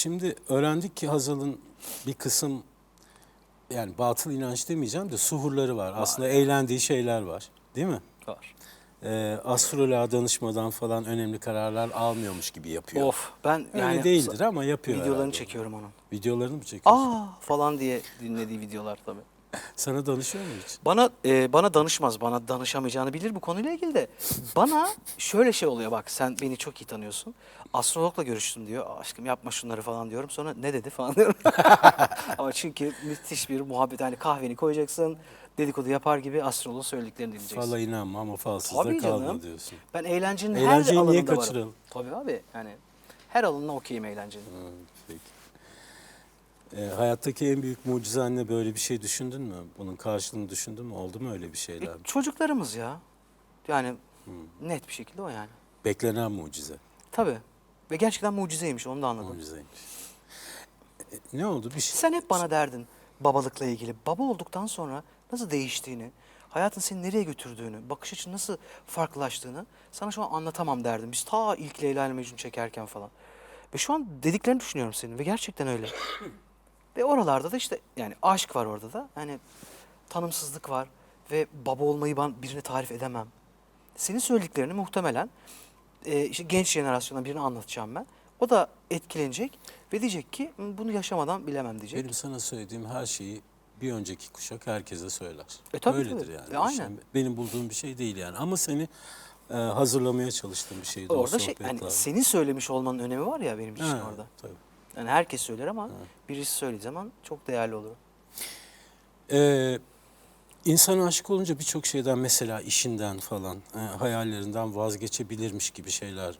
şimdi öğrendik ki Hazal'ın bir kısım yani batıl inanç demeyeceğim de suhurları var. Aslında eğlendiği şeyler var. Değil mi? Var. Ee, astroloğa danışmadan falan önemli kararlar almıyormuş gibi yapıyor. Of ben Öyle yani değildir ama yapıyor videolarını herhalde. çekiyorum onun. Videolarını mı çekiyorsun? Aa falan diye dinlediği videolar tabii. Sana danışıyor mu hiç? Bana e, bana danışmaz. Bana danışamayacağını bilir bu konuyla ilgili de. Bana şöyle şey oluyor bak sen beni çok iyi tanıyorsun. Astrologla görüştüm diyor. "Aa, Aşkım yapma şunları falan diyorum. Sonra ne dedi falan diyorum. Ama çünkü müthiş bir muhabbet. Hani kahveni koyacaksın. Dedikodu yapar gibi astrologun söylediklerini dinleyeceksin. Fala inanma ama falsızda Tabii kalma canım. diyorsun. Ben eğlencenin Eğlenceyi her niye alanında varım. kaçıralım? Tabii abi yani her alanına okeyim eğlencenin. Ha, peki. Ee, hayattaki en büyük mucize anne böyle bir şey düşündün mü? Bunun karşılığını düşündün mü? Oldu mu öyle bir E, şeyler? çocuklarımız ya. Yani net bir şekilde o yani. Beklenen mucize. Tabii. Ve gerçekten mucizeymiş onu da anladım. Mucizeymiş. E, ne oldu? Bir şey. Sen hep bana derdin babalıkla ilgili. Baba olduktan sonra nasıl değiştiğini, hayatın seni nereye götürdüğünü, bakış açın nasıl farklılaştığını sana şu an anlatamam derdim. Biz ta ilk Leyla ile Mecnun çekerken falan. Ve şu an dediklerini düşünüyorum senin ve gerçekten öyle. Ve oralarda da işte yani aşk var orada da. Yani tanımsızlık var ve baba olmayı ben birine tarif edemem. Senin söylediklerini muhtemelen e, işte genç jenerasyona birine anlatacağım ben. O da etkilenecek ve diyecek ki "Hı, bunu yaşamadan bilemem diyecek. Benim sana söylediğim her şeyi bir önceki kuşak herkese söyler. E, tabii, Öyledir tabii. yani. E, aynen. İşte benim bulduğum bir şey değil yani. Ama seni e, hazırlamaya çalıştığım bir şeydi o Orada şey sohbetler. hani senin söylemiş olmanın önemi var ya benim için orada. tabii. Yani herkes söyler ama birisi söylediği zaman çok değerli olur. Ee, insan aşık olunca birçok şeyden mesela işinden falan, e, hayallerinden vazgeçebilirmiş gibi şeyler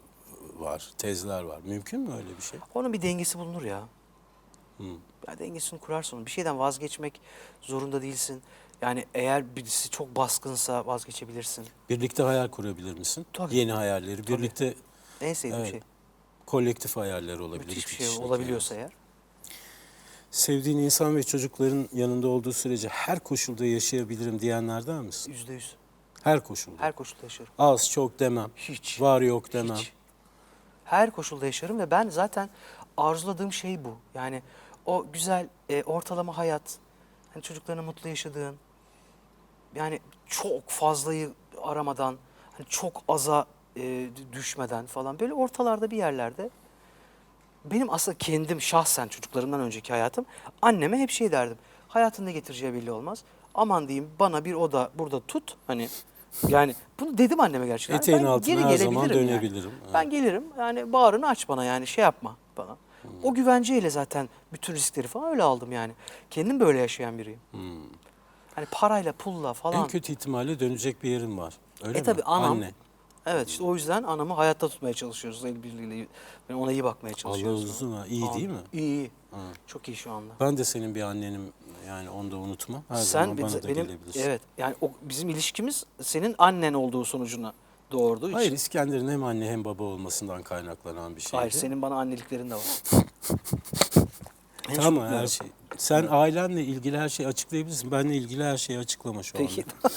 var, tezler var. Mümkün mü öyle bir şey? Onun bir dengesi bulunur ya. Hı. Ya dengesini kurarsın. Bir şeyden vazgeçmek zorunda değilsin. Yani eğer birisi çok baskınsa vazgeçebilirsin. Birlikte hayal kurabilir misin? Tabii. Yeni hayalleri, birlikte En sevdiğim Evet, şey. Kolektif hayaller olabilir. Müthiş bir şey kişilik olabiliyorsa eğer. yani. Sevdiğin insan ve çocukların yanında olduğu sürece her koşulda yaşayabilirim diyenlerden misin? Yüzde yüz. Her koşulda. Her koşulda yaşarım. Az çok demem. Hiç. Var yok demem. Hiç. Her koşulda yaşarım ve ben zaten arzuladığım şey bu. Yani o güzel e, ortalama hayat, hani çocuklarını mutlu yaşadığın, yani çok fazlayı aramadan, hani çok aza e, düşmeden falan böyle ortalarda bir yerlerde benim aslında kendim şahsen çocuklarımdan önceki hayatım anneme hep şey derdim. Hayatın ne getireceği belli olmaz. Aman diyeyim bana bir oda burada tut hani yani bunu dedim anneme gerçekten. Eteğin Ben altına geri her zaman gelebilirim yani. dönebilirim. Ben gelirim yani bağrını aç bana yani şey yapma bana. O güvenceyle zaten bütün riskleri falan öyle aldım yani. Kendim böyle yaşayan biriyim. Hani parayla pulla falan. En kötü ihtimalle dönecek bir yerin var. Öyle E mi? tabii anam. Anne. Evet işte o yüzden anamı hayatta tutmaya çalışıyoruz el birliğiyle. Ben ona iyi bakmaya Allah çalışıyoruz. uzun ha. İyi Amin. değil mi? İyi iyi. Çok iyi şu anda. Ben de senin bir annenim yani onu da unutma. Her Sen zaman bana da benim gelebilirsin. evet yani o bizim ilişkimiz senin annen olduğu sonucuna doğurduğu için. Hayır İskender'in hem anne hem baba olmasından kaynaklanan bir şeydi. Hayır senin bana anneliklerin de var. Hiç Tamam her şey. Sen ailenle ilgili her şeyi açıklayabilirsin. Benle ilgili her şeyi açıklama şu Peki. anda.